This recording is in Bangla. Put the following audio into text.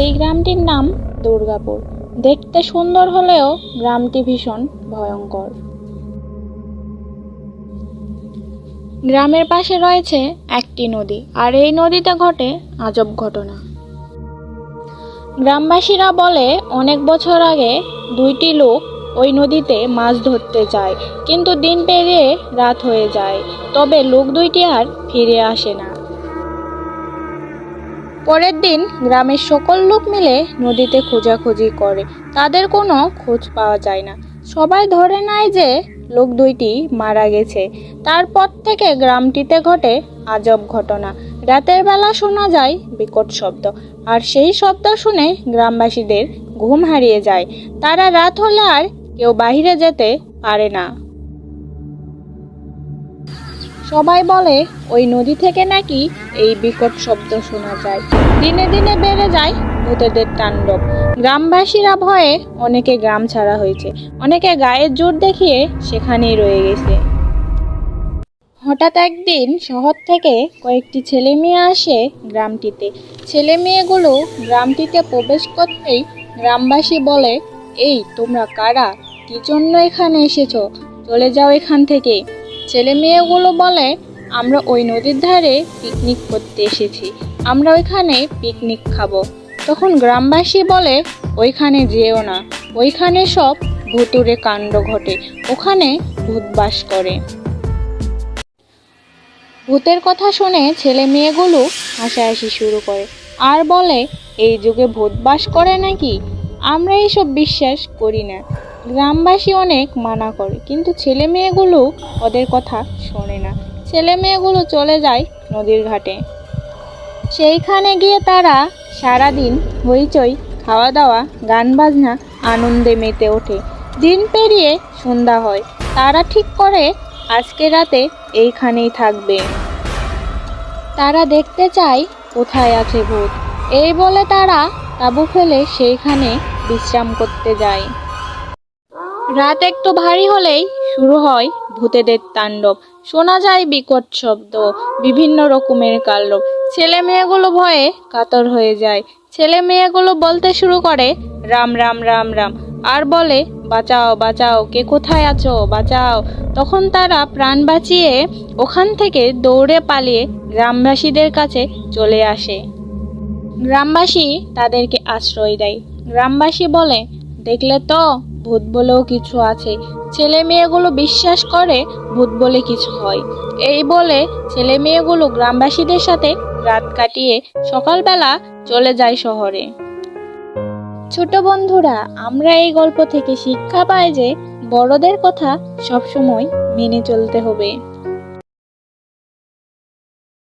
এই গ্রামটির নাম দুর্গাপুর। দেখতে সুন্দর হলেও গ্রামটি ভীষণ ভয়ঙ্কর। গ্রামের পাশে রয়েছে একটি নদী, আর এই নদীতে ঘটে আজব ঘটনা। গ্রামবাসীরা বলে, অনেক বছর আগে দুইটি লোক ওই নদীতে মাছ ধরতে যায়, কিন্তু দিন পেরিয়ে রাত হয়ে যায়, তবে লোক দুইটি আর ফিরে আসে না। পরের দিন গ্রামের সকল লোক মিলে নদীতে খোঁজাখুঁজি করে। তাদের কোনো খোঁজ পাওয়া যায় না। সবাই ধরে নেয় যে লোক দুইটি মারা গেছে। তারপর থেকে গ্রামটিতে ঘটে আজব ঘটনা। রাতের বেলা শোনা যায় বিকট শব্দ। আর সেই শব্দ শুনে গ্রামবাসীদের ঘুম হারিয়ে যায়। তারা রাত হলে আর কেউ বাইরে যেতে পারে না। সবাই বলে, ওই নদী থেকে নাকি এই বিকট শব্দ শোনা যায়। দিনে দিনে বেড়ে যায় ভূতেদের তাণ্ডব। গ্রামবাসীরা ভয়ে অনেকে গ্রাম ছাড়া হয়েছে, অনেকে গায়ের জোর দেখিয়ে সেখানেই রয়ে গেছে। হঠাৎ একদিন শহর থেকে কয়েকটি ছেলে মেয়ে আসে গ্রামটিতে। ছেলে মেয়েগুলো গ্রামটিতে প্রবেশ করতেই গ্রামবাসী বলে, এই, তোমরা কারা? কি জন্য এখানে এসেছ? চলে যাও এখান থেকে। ছেলে মেয়েগুলো বলে, আমরা ওই নদীর ধারে পিকনিক করতে এসেছি। আমরা ওইখানে পিকনিক খাব। তখন গ্রামবাসী বলে, ওইখানে যেও না। ওইখানে সব ভুতুরে কাণ্ড ঘটে। ওখানে ভূত বাস করে। ভূতের কথা শুনে ছেলে মেয়েগুলো হাসাহাসি শুরু করে। আর বলে, এই যুগে ভূত বাস করে নাকি? আমরা এইসব বিশ্বাস করি না। গ্রামবাসী অনেক মানা করে, কিন্তু ছেলে মেয়েগুলো ওদের কথা শোনে না। ছেলে মেয়েগুলো চলে যায় নদীর ঘাটে। সেইখানে গিয়ে তারা সারাদিন হইচই খাওয়া দাওয়া গান বাজনা আনন্দে মেতে ওঠে। দিন পেরিয়ে সন্ধ্যা হয়, তারা ঠিক করে আজকে রাতে এইখানেই থাকবে। তারা দেখতে চায় কোথায় আছে ভূত। এই বলে তারা তাঁবু ফেলে সেইখানে বিশ্রাম করতে যায়। রাত একটু ভারী হলেই শুরু হয় ভূতেদের তাণ্ডব। শোনা যায় বিকট শব্দ, বিভিন্ন রকমের কাল্লব ছেলে মেয়েগুলো ভয়ে কাতর হয়ে যায়। ছেলে মেয়েগুলো বলতে শুরু করে, রাম রাম রাম রাম। আর বলে, বাঁচাও বাঁচাও, কে কোথায় আছো? বাঁচাও। তখন তারা প্রাণ বাঁচিয়ে ওখান থেকে দৌড়ে পালিয়ে গ্রামবাসীদের কাছে চলে আসে। গ্রামবাসী তাদেরকে আশ্রয় দেয়। গ্রামবাসী বলে, দেখলে তো ভূত বলেও কিছু আছে। ছেলে মেয়েগুলো বিশ্বাস করে, ভূত বলে কিছু হয়। এই বলে ছেলে মেয়েগুলো গ্রামবাসীদের সাথে রাত কাটিয়ে সকালবেলা চলে যায় শহরে। ছোট বন্ধুরা, আমরা এই গল্প থেকে শিক্ষা পাই যে বড়দের কথা সবসময় মেনে চলতে হবে।